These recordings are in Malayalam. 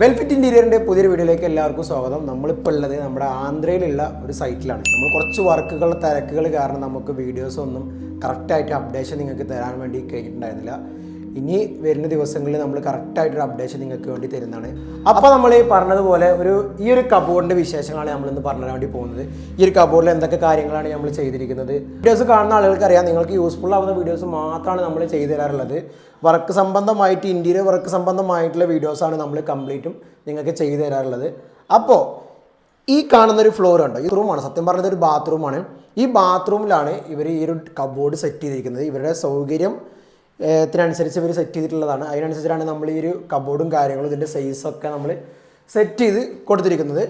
വെൽഫിറ്റ് ഇന്റീരിയറിന്റെ പുതിയൊരു വീഡിയോയിലേക്ക് എല്ലാവർക്കും സ്വാഗതം. നമ്മളിപ്പോൾ ഉള്ളത് നമ്മുടെ ആന്ധ്രയിലുള്ള ഒരു സൈറ്റിലാണ് നമ്മൾ കുറച്ച് വർക്കുകൾ തിരക്കുകൾ കാരണം നമുക്ക് വീഡിയോസ് ഒന്നും കറക്റ്റായിട്ട് അപ്ഡേഷൻ നിങ്ങൾക്ക് തരാൻ വേണ്ടി കഴിഞ്ഞിട്ടുണ്ടായിരുന്നില്ല. ഇനി വരുന്ന ദിവസങ്ങളിൽ നമ്മൾ കറക്റ്റായിട്ടൊരു അപ്ഡേഷൻ നിങ്ങൾക്ക് വേണ്ടി തരുന്നതാണ്. അപ്പോൾ നമ്മൾ ഈ പറഞ്ഞതുപോലെ ഒരു ഈ ഒരു കബോർഡിന്റെ വിശേഷങ്ങളാണ് നമ്മളിന്ന് പറഞ്ഞു വേണ്ടി പോകുന്നത്. ഈ ഒരു കബോർഡിൽ എന്തൊക്കെ കാര്യങ്ങളാണ് നമ്മൾ ചെയ്തിരിക്കുന്നത്. വീഡിയോസ് കാണുന്ന ആളുകൾക്ക് അറിയാം നിങ്ങൾക്ക് യൂസ്ഫുൾ ആവുന്ന വീഡിയോസ് മാത്രമാണ് നമ്മൾ ചെയ്തു തരാറുള്ളത് വർക്ക് സംബന്ധമായിട്ട് ഇന്റീരിയർ വർക്ക് സംബന്ധമായിട്ടുള്ള വീഡിയോസാണ് നമ്മൾ കംപ്ലീറ്റും നിങ്ങൾക്ക് ചെയ്തു തരാറുള്ളത് അപ്പോൾ ഈ കാണുന്നൊരു ഫ്ലോർ ഉണ്ട് ഈ റൂമാണ് സത്യം പറഞ്ഞത് ഒരു ബാത്റൂമാണ് ഈ ബാത്റൂമിലാണ് ഇവർ ഈ ഒരു കബോർഡ് സെറ്റ് ചെയ്തിരിക്കുന്നത്. ഇവരുടെ സൗകര്യം ത്തിനനുസരിച്ച് ഇവർ സെറ്റ് ചെയ്തിട്ടുള്ളതാണ്. അതിനനുസരിച്ചാണ് നമ്മൾ ഈ ഒരു കബോർഡും കാര്യങ്ങളും ഇതിന്റെ സൈസൊക്കെ നമ്മൾ സെറ്റ് ചെയ്ത് കൊടുത്തിരിക്കുന്നത്.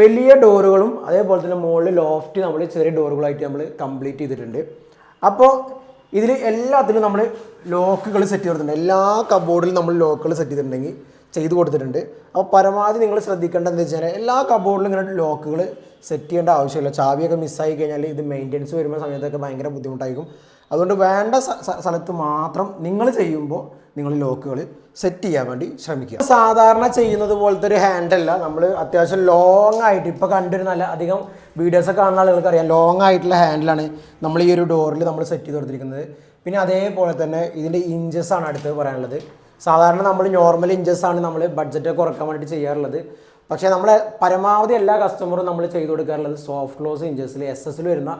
വലിയ ഡോറുകളും അതേപോലെ തന്നെ മുകളിൽ ലോഫ്റ്റ് നമ്മൾ ചെറിയ ഡോറുകളായിട്ട് നമ്മൾ കംപ്ലീറ്റ് ചെയ്തിട്ടുണ്ട്. അപ്പോൾ ഇതിൽ എല്ലാത്തിലും നമ്മൾ ലോക്കുകൾ സെറ്റ് ചെയ്തിട്ടുണ്ട്. എല്ലാ കബോർഡിലും നമ്മൾ ലോക്കുകൾ സെറ്റ് ചെയ്തിട്ടുണ്ടെങ്കിൽ ചെയ്ത് കൊടുത്തിട്ടുണ്ട്. അപ്പോൾ പരമാവധി നിങ്ങൾ ശ്രദ്ധിക്കേണ്ടത് എന്താ വെച്ചാൽ എല്ലാ കബോർഡിലും ഇങ്ങനെ ലോക്കുകൾ സെറ്റ് ചെയ്യേണ്ട ആവശ്യമില്ല. ചാവിയൊക്കെ മിസ്സായി കഴിഞ്ഞാൽ ഇത് മെയിന്റെനൻസ് വരുന്ന സമയത്തൊക്കെ ഭയങ്കര ബുദ്ധിമുട്ടായിരിക്കും. അതുകൊണ്ട് വേണ്ട സ്ഥലത്ത് മാത്രം നിങ്ങൾ ചെയ്യുമ്പോൾ നിങ്ങൾ ലോക്കുകൾ സെറ്റ് ചെയ്യാൻ വേണ്ടി ശ്രമിക്കുക. സാധാരണ ചെയ്യുന്നത് പോലത്തെ ഒരു ഹാൻഡല്ല നമ്മൾ അത്യാവശ്യം ലോങ് ആയിട്ട് ഇപ്പോൾ കണ്ടിരുന്ന നല്ല അധികം വീഡിയോസൊക്കെ കാണുന്ന ആളുകൾക്ക് അറിയാം. ലോങ് ആയിട്ടുള്ള ഹാൻഡിലാണ് നമ്മൾ ഈ ഒരു ഡോറിൽ നമ്മൾ സെറ്റ് ചെയ്ത് കൊടുത്തിരിക്കുന്നത്. പിന്നെ അതേപോലെ തന്നെ ഇതിന്റെ ആണ് അടുത്തത് പറയാനുള്ളത്. സാധാരണ നമ്മൾ നോർമൽ ഇഞ്ചസ് ആണ് നമ്മൾ ബഡ്ജറ്റ് കുറയ്ക്കാൻ വേണ്ടി ചെയ്യാറുള്ളത്. പക്ഷേ നമ്മളെ പരമാവധി എല്ലാ കസ്റ്റമറും നമ്മൾ ചെയ്തു കൊടുക്കാറുള്ളത് സോഫ്റ്റ് ക്ലോസ് ഇഞ്ചസിൽ എസ് എസിൽ വരുന്ന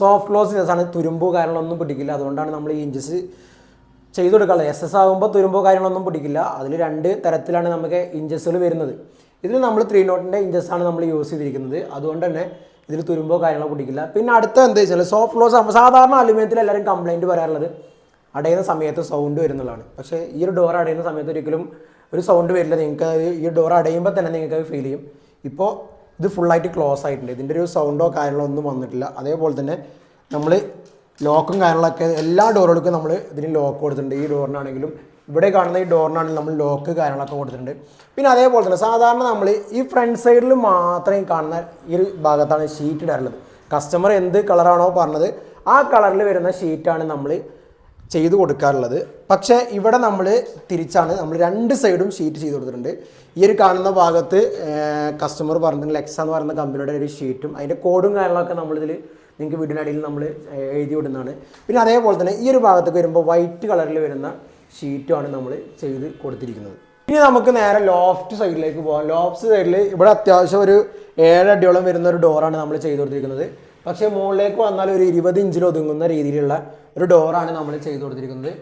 സോഫ്റ്റ് ആണ് തുരുമ്പോ കാര്യങ്ങളൊന്നും പിടിക്കില്ല. അതുകൊണ്ടാണ് നമ്മൾ ഈ ഇഞ്ചസ് ചെയ്തു കൊടുക്കാനുള്ളത് എസ് എസ് ആകുമ്പോൾ തുരുമ്പോ കാര്യങ്ങളൊന്നും പിടിക്കില്ല. അതിൽ രണ്ട് തരത്തിലാണ് നമുക്ക് ഇഞ്ചസുകൾ വരുന്നത്. ഇതിൽ നമ്മൾ ത്രീ നോട്ടിന്റെ ഇഞ്ചസാണ് നമ്മൾ യൂസ് ചെയ്തിരിക്കുന്നത്. അതുകൊണ്ട് തന്നെ ഇതിൽ തുരുമ്പോ കാര്യങ്ങളോ പിടിക്കില്ല. പിന്നെ അടുത്ത എന്താ വെച്ചാൽ സോഫ്റ്റ് ലോസ് ആകുമ്പോൾ സാധാരണ അലുമിനിയത്തിൽ എല്ലാവരും കംപ്ലൈന്റ് പറയാറുള്ളത് അടയുന്ന സമയത്ത് സൗണ്ട് വരുന്നുള്ളതാണ്. പക്ഷേ ഈ ഒരു ഡോർ അടയുന്ന സമയത്ത് ഒരിക്കലും ഒരു സൗണ്ട് വരില്ല. നിങ്ങൾക്ക് ഈ ഡോർ അടയുമ്പോൾ തന്നെ നിങ്ങൾക്ക് ഫീൽ ചെയ്യും. ഇപ്പോൾ ഇത് ഫുള്ളായിട്ട് ക്ലോസ് ആയിട്ടുണ്ട്. ഇതിന്റെ ഒരു സൗണ്ടോ കാര്യങ്ങളോ ഒന്നും വന്നിട്ടില്ല. അതേപോലെ തന്നെ നമ്മൾ ലോക്കും കാര്യങ്ങളൊക്കെ എല്ലാ ഡോറുകൾക്കും നമ്മൾ ഇതിന് ലോക്ക് കൊടുത്തിട്ടുണ്ട്. ഈ ഡോറിനാണെങ്കിലും ഇവിടെ കാണുന്ന ഈ ഡോറിനാണെങ്കിലും നമ്മൾ ലോക്ക് കാര്യങ്ങളൊക്കെ കൊടുത്തിട്ടുണ്ട്. പിന്നെ അതേപോലെ തന്നെ സാധാരണ നമ്മൾ ഈ ഫ്രണ്ട് സൈഡിൽ മാത്രം കാണുന്ന ഈ ഒരു ഭാഗത്താണ് ഷീറ്റ് ഇടാറുള്ളത്. കസ്റ്റമർ എന്ത് കളറാണോ പറഞ്ഞത് ആ കളറിൽ വരുന്ന ഷീറ്റാണ് നമ്മൾ ചെയ്തു കൊടുക്കാറുള്ളത്. പക്ഷേ ഇവിടെ നമ്മൾ തിരിച്ചാണ് നമ്മൾ രണ്ട് സൈഡും ഷീറ്റ് ചെയ്ത് കൊടുത്തിട്ടുണ്ട്. ഈ ഒരു കാണുന്ന ഭാഗത്ത് കസ്റ്റമർ പറഞ്ഞിട്ടുണ്ടെങ്കിൽ ലെക്സ എന്ന് പറയുന്ന കമ്പനിയുടെ ഒരു ഷീറ്റും അതിന്റെ കോഡും കാര്യങ്ങളൊക്കെ നമ്മളിതിൽ നിങ്ങൾക്ക് വീടിനടിയിൽ നമ്മൾ എഴുതി വിടുന്നതാണ്. പിന്നെ അതേപോലെ തന്നെ ഈ ഒരു ഭാഗത്തേക്ക് വരുമ്പോൾ വൈറ്റ് കളറിൽ വരുന്ന ഷീറ്റുമാണ് നമ്മൾ ചെയ്ത് കൊടുത്തിരിക്കുന്നത്. ഇനി നമുക്ക് നേരെ ലോഫ്റ്റ് സൈഡിലേക്ക് പോകാം. ലോഫ്റ്റ് സൈഡിൽ ഇവിടെ അത്യാവശ്യം ഒരു ഏഴ് അടിയോളം വരുന്ന ഒരു ഡോറാണ് നമ്മൾ ചെയ്ത് കൊടുത്തിരിക്കുന്നത്. പക്ഷേ മുകളിലേക്ക് വന്നാൽ ഒരു ഇരുപത് ഇഞ്ചിൽ ഒതുങ്ങുന്ന രീതിയിലുള്ള ഒരു ഡോറാണ് നമ്മൾ ചെയ്തു കൊടുത്തിരിക്കുന്നത്.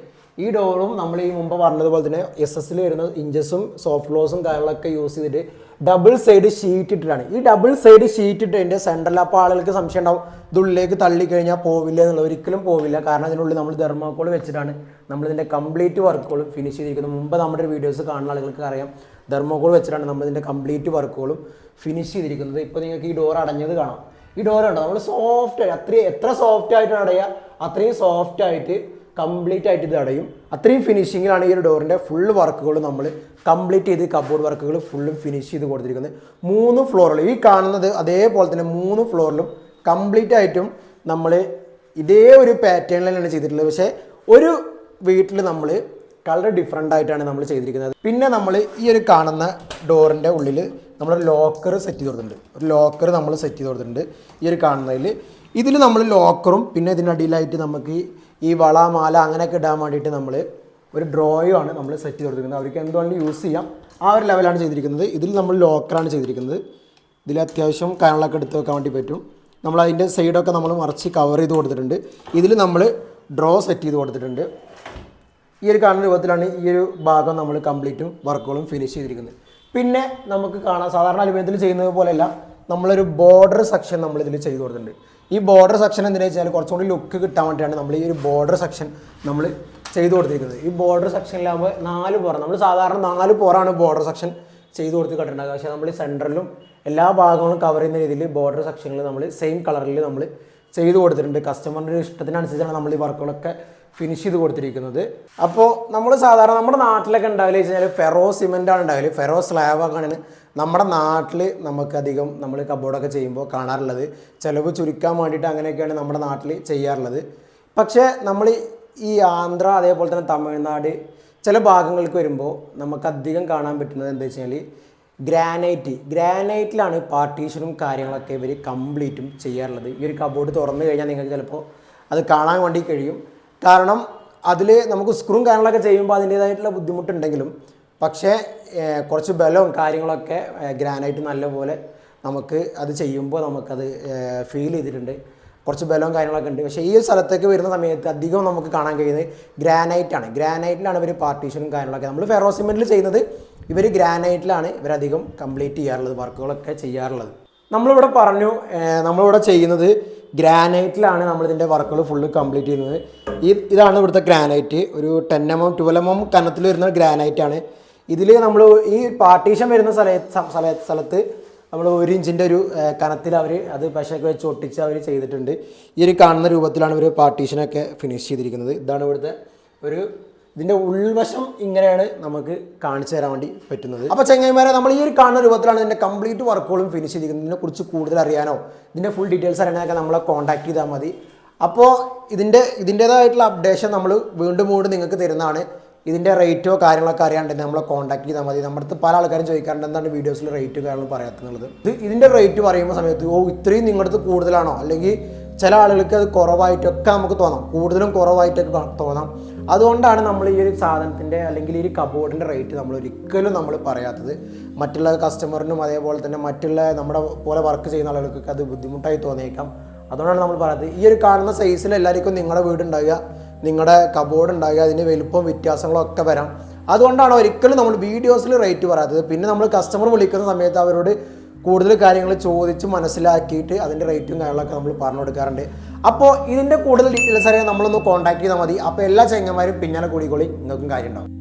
ഈ ഡോറും നമ്മൾ ഈ മുമ്പ് പറഞ്ഞതുപോലെ തന്നെ എസ് എസിൽ വരുന്ന ഇഞ്ചസും സോഫ്റ്റ് ലോസും കാര്യങ്ങളൊക്കെ യൂസ് ചെയ്തിട്ട് ഡബിൾ സൈഡ് ഷീറ്റ് ഇട്ടിട്ടാണ്. ഈ ഡബിൾ സൈഡ് ഷീറ്റ് ഇട്ടതിന്റെ സെന്ററിൽ അപ്പോൾ ആളുകൾക്ക് സംശയം ഉണ്ടാവും. ഇതുള്ളിലേക്ക് തള്ളിക്കഴിഞ്ഞാൽ പോവില്ല എന്നുള്ളത്. ഒരിക്കലും പോവില്ല. കാരണം അതിനുള്ളിൽ നമ്മൾ തെർമാക്കോൾ വെച്ചിട്ടാണ് നമ്മളിതിന്റെ കംപ്ലീറ്റ് വർക്കുകളും ഫിനിഷ് ചെയ്തിരിക്കുന്നത്. മുമ്പ് നമ്മുടെ വീഡിയോസ് കാണുന്ന ആളുകൾക്ക് അറിയാം. തെർമോക്കോൾ വെച്ചിട്ടാണ് നമ്മളിതിന്റെ കംപ്ലീറ്റ് വർക്കുകളും ഫിനിഷ് ചെയ്തിരിക്കുന്നത്. ഇപ്പോൾ നിങ്ങൾക്ക് ഈ ഡോർ അടഞ്ഞത് കാണാം. ഈ ഡോർ ഉണ്ടോ? നമ്മൾ സോഫ്റ്റ് ആയിട്ട് അത്രയും എത്ര സോഫ്റ്റ് ആയിട്ടാണ് അടയുക അത്രയും സോഫ്റ്റ് ആയിട്ട് കംപ്ലീറ്റ് ആയിട്ട് ഇത് അടയും. അത്രയും ഫിനിഷിങ്ങിലാണ് ഈ ഒരു ഡോറിന്റെ ഫുൾ വർക്കുകൾ നമ്മൾ കംപ്ലീറ്റ് ചെയ്ത് കബോർഡ് വർക്കുകൾ ഫുള്ളും ഫിനിഷ് ചെയ്ത് കൊടുത്തിരിക്കുന്നത്. മൂന്ന് ഫ്ലോറിലും ഈ കാണുന്നത് അതേപോലെ തന്നെ മൂന്ന് ഫ്ലോറിലും കംപ്ലീറ്റ് ആയിട്ടും നമ്മൾ ഇതേ ഒരു പാറ്റേണിൽ തന്നെയാണ് ചെയ്തിട്ടുള്ളത്. പക്ഷേ ഒരു വീട്ടിൽ നമ്മൾ കളർ ഡിഫറെന്റ് ആയിട്ടാണ് നമ്മൾ ചെയ്തിരിക്കുന്നത്. പിന്നെ നമ്മൾ ഈ ഒരു കാണുന്ന ഡോറിന്റെ ഉള്ളിൽ നമ്മൾ ലോക്കർ സെറ്റ് ചെയ്ത് കൊടുത്തിട്ടുണ്ട്. ഒരു ലോക്കർ നമ്മൾ സെറ്റ് ചെയ്ത് കൊടുത്തിട്ടുണ്ട് ഈ ഒരു കാണുന്നതിൽ. ഇതിൽ നമ്മൾ ലോക്കറും പിന്നെ ഇതിനടിയിലായിട്ട് നമുക്ക് ഈ വള മാല അങ്ങനെയൊക്കെ ഇടാൻ വേണ്ടിയിട്ട് നമ്മൾ ഒരു ഡ്രോയും ആണ് നമ്മൾ സെറ്റ് ചെയ്ത് കൊടുത്തിരിക്കുന്നത്. അവർക്ക് എന്തുവേണമെങ്കിലും യൂസ് ചെയ്യാം. ആ ഒരു ലെവലാണ് ചെയ്തിരിക്കുന്നത്. ഇതിൽ നമ്മൾ ലോക്കറാണ് ചെയ്തിരിക്കുന്നത്. ഇതിൽ അത്യാവശ്യം കാര്യങ്ങളൊക്കെ എടുത്ത് വെക്കാൻ വേണ്ടി പറ്റും. നമ്മൾ അതിന്റെ സൈഡൊക്കെ നമ്മൾ മറിച്ച് കവർ ചെയ്ത് കൊടുത്തിട്ടുണ്ട്. ഇതിൽ നമ്മൾ ഡ്രോ സെറ്റ് ചെയ്ത് കൊടുത്തിട്ടുണ്ട്. ഈ ഒരു കാണുന്ന രൂപത്തിലാണ് ഈ ഒരു ഭാഗം നമ്മൾ കംപ്ലീറ്റും വർക്കുകളും ഫിനിഷ് ചെയ്തിരിക്കുന്നത്. പിന്നെ നമുക്ക് കാണാം സാധാരണ അലുമിനിയത്തിൽ ചെയ്യുന്നത് പോലെയല്ല നമ്മളൊരു ബോർഡർ സെക്ഷൻ നമ്മൾ ഇതിൽ ചെയ്തു കൊടുത്തിട്ടുണ്ട്. ഈ ബോർഡർ സെക്ഷൻ എന്തിനാ വെച്ചാൽ കുറച്ചും കൂടി ലുക്ക് കിട്ടാൻ വേണ്ടിയാണ് നമ്മൾ ഈ ഒരു ബോർഡർ സെക്ഷൻ നമ്മൾ ചെയ്തു കൊടുത്തിരിക്കുന്നത്. ഈ ബോർഡർ സെക്ഷനിലാകുമ്പോൾ നാല് പോറ നമ്മൾ സാധാരണ നാല് പോറാണ് ബോർഡർ സെക്ഷൻ ചെയ്തു കൊടുത്ത് കണ്ടിട്ടുണ്ടാകുക പക്ഷേ നമ്മൾ സെന്ററിലും എല്ലാ ഭാഗങ്ങളും കവർ ചെയ്യുന്ന രീതിയിൽ ബോർഡർ സെക്ഷനിൽ നമ്മൾ സെയിം കളറിൽ നമ്മൾ ചെയ്തു കൊടുത്തിട്ടുണ്ട്. കസ്റ്റമറിന്റെ ഇഷ്ടത്തിനനുസരിച്ചാണ് നമ്മൾ ഈ വർക്കുകളൊക്കെ ഫിനിഷ് ചെയ്ത് കൊടുത്തിരിക്കുന്നത്. അപ്പോൾ നമ്മൾ സാധാരണ നമ്മുടെ നാട്ടിലൊക്കെ ഉണ്ടാവില്ല വെച്ചാൽ ഫെറോ സിമെന്റ് ആണ് ഉണ്ടാവില്ല ഫെറോ സ്ലാബൊക്കെയാണ് നമ്മുടെ നാട്ടിൽ നമുക്കധികം നമ്മൾ കബോർഡൊക്കെ ചെയ്യുമ്പോൾ കാണാറുള്ളത്. ചിലവ് ചുരുക്കാൻ വേണ്ടിയിട്ട് അങ്ങനെയൊക്കെയാണ് നമ്മുടെ നാട്ടിൽ ചെയ്യാറുള്ളത്. പക്ഷേ നമ്മൾ ഈ ആന്ധ്ര അതേപോലെ തന്നെ തമിഴ്നാട് ചില ഭാഗങ്ങൾക്ക് വരുമ്പോൾ നമുക്കധികം കാണാൻ പറ്റുന്നത് എന്താ വെച്ചാൽ ഗ്രാനൈറ്റ്. ഗ്രാനൈറ്റിലാണ് പാർട്ടീഷനും കാര്യങ്ങളൊക്കെ ഇവർ കംപ്ലീറ്റും ചെയ്യാറുള്ളത്. ഈ ഒരു കബോർഡ് തുറന്നു കഴിഞ്ഞാൽ നിങ്ങൾക്ക് ചിലപ്പോൾ അത് കാണാൻ വേണ്ടി കഴിയും. കാരണം അതിൽ നമുക്ക് സ്ക്രൂം കാര്യങ്ങളൊക്കെ ചെയ്യുമ്പോൾ അതിന്റേതായിട്ടുള്ള ബുദ്ധിമുട്ടുണ്ടെങ്കിലും പക്ഷേ കുറച്ച് ബലവും കാര്യങ്ങളൊക്കെ ഗ്രാനൈറ്റ് നല്ലപോലെ നമുക്ക് അത് ചെയ്യുമ്പോൾ നമുക്കത് ഫീൽ ചെയ്തിട്ടുണ്ട്. കുറച്ച് ബലവും കാര്യങ്ങളൊക്കെ ഉണ്ട്. പക്ഷേ ഈ ഒരു സ്ഥലത്തേക്ക് വരുന്ന സമയത്ത് അധികം നമുക്ക് കാണാൻ കഴിയുന്നത് ഗ്രാനൈറ്റ് ആണ്. ഗ്രാനൈറ്റിലാണ് ഇവർ പാർട്ടീഷനും കാര്യങ്ങളൊക്കെ. നമ്മൾ ഫെറോ സിമെന്റിൽ ചെയ്യുന്നത് ഇവർ ഗ്രാനൈറ്റിലാണ് ഇവരധികം കംപ്ലീറ്റ് ചെയ്യാറുള്ളത് വർക്കുകളൊക്കെ ചെയ്യാറുള്ളത്. നമ്മളിവിടെ പറഞ്ഞു നമ്മളിവിടെ ചെയ്യുന്നത് ഗ്രാനൈറ്റിലാണ് നമ്മളിതിന്റെ വർക്കുകൾ ഫുള്ള് കംപ്ലീറ്റ് ചെയ്യുന്നത്. ഈ ഇതാണ് ഇവിടുത്തെ ഗ്രാനൈറ്റ്. ഒരു ten M M twelve M M കനത്തിൽ വരുന്ന ഗ്രാനൈറ്റ് ആണ്. ഇതിൽ നമ്മൾ ഈ പാർട്ടീഷൻ വരുന്ന സ്ഥല സ്ഥല സ്ഥലത്ത് നമ്മൾ ഒരു ഇഞ്ചിന്റെ ഒരു കനത്തിൽ അവർ അത് പശയൊക്കെ വെച്ച് ഒട്ടിച്ച് അവർ ചെയ്തിട്ടുണ്ട്. ഈ ഒരു കാണുന്ന രൂപത്തിലാണ് ഇവർ പാർട്ടീഷനൊക്കെ ഫിനിഷ് ചെയ്തിരിക്കുന്നത്. ഇതാണ് ഇവിടുത്തെ ഒരു ഇതിന്റെ ഉൾവശം ഇങ്ങനെയാണ് നമുക്ക് കാണിച്ചു തരാൻ വേണ്ടി പറ്റുന്നത്. അപ്പോൾ ചെങ്ങൈമാരെ നമ്മൾ ഈ ഒരു കാണുന്ന രൂപത്തിലാണ് ഇതിന്റെ കംപ്ലീറ്റ് വർക്കുകളും ഫിനിഷ് ചെയ്തിരിക്കുന്നത്. ഇതിനെക്കുറിച്ച് കൂടുതൽ അറിയാനോ? ഇതിന്റെ ഫുൾ ഡീറ്റെയിൽസ് അറിയാനൊക്കെ നമ്മളെ കോൺടാക്ട് ചെയ്താൽ മതി. അപ്പോൾ ഇതിന്റെ ഇതിന്റേതായിട്ടുള്ള അപ്ഡേഷൻ നമ്മൾ വീണ്ടും വീണ്ടും നിങ്ങൾക്ക് തരുന്നതാണ്. ഇതിന്റെ റേറ്റോ കാര്യങ്ങളൊക്കെ അറിയാണ്ടെങ്കിൽ നമ്മളെ കോൺടാക്ട് ചെയ്താൽ മതി. നമ്മുടെ അടുത്ത് പല ആൾക്കാരും ചോദിക്കാറുണ്ട് എന്താണ് വീഡിയോസിൽ റേറ്റ് കാര്യങ്ങളും പറയാത്തുള്ളത് ഇത് ഇതിന്റെ റേറ്റ് പറയുമ്പോൾ സമയത്ത് ഓ ഇത്രയും നിങ്ങളുടെ അടുത്ത് കൂടുതലാണോ? അല്ലെങ്കിൽ ചില ആളുകൾക്ക് അത് കുറവായിട്ടൊക്കെ നമുക്ക് തോന്നാം. കൂടുതലും കുറവായിട്ടൊക്കെ തോന്നാം. അതുകൊണ്ടാണ് നമ്മൾ ഈ ഒരു സാധനത്തിന്റെ അല്ലെങ്കിൽ ഈ ഒരു കബോർഡിന്റെ റേറ്റ് നമ്മൾ ഒരിക്കലും നമ്മൾ പറയാത്തത്. മറ്റുള്ള കസ്റ്റമറിനും അതേപോലെ തന്നെ മറ്റുള്ള നമ്മുടെ പോലെ വർക്ക് ചെയ്യുന്ന ആളുകൾക്കൊക്കെ അത് ബുദ്ധിമുട്ടായി തോന്നിയേക്കാം. അതുകൊണ്ടാണ് നമ്മൾ പറയുന്നത്. ഈ ഒരു കാണുന്ന സൈസിൽ എല്ലാവർക്കും നിങ്ങളുടെ വീട് ഉണ്ടാകുക നിങ്ങളുടെ കബോർഡ് ഉണ്ടാകുക അതിന് വലുപ്പം വ്യത്യാസങ്ങളൊക്കെ വരാം. അതുകൊണ്ടാണ് ഒരിക്കലും നമ്മൾ വീഡിയോസിൽ റേറ്റ് പറയാത്തത്. പിന്നെ നമ്മൾ കസ്റ്റമർ വിളിക്കുന്ന സമയത്ത് അവരോട് കൂടുതൽ കാര്യങ്ങൾ ചോദിച്ച് മനസ്സിലാക്കിയിട്ട് അതിന്റെ റേറ്റും കാര്യങ്ങളൊക്കെ നമ്മൾ പറഞ്ഞു കൊടുക്കാറുണ്ട്. അപ്പോൾ ഇതിന്റെ കൂടുതൽ ഡീറ്റെയിൽസ് അറിയാൻ നമ്മളൊന്ന് കോൺടാക്ട് ചെയ്താൽ മതി. അപ്പോൾ എല്ലാ ചെങ്ങന്മാരും പിന്നാലെ കൂടിക്കോളി. നിങ്ങൾക്കും കാര്യം ഉണ്ടാവും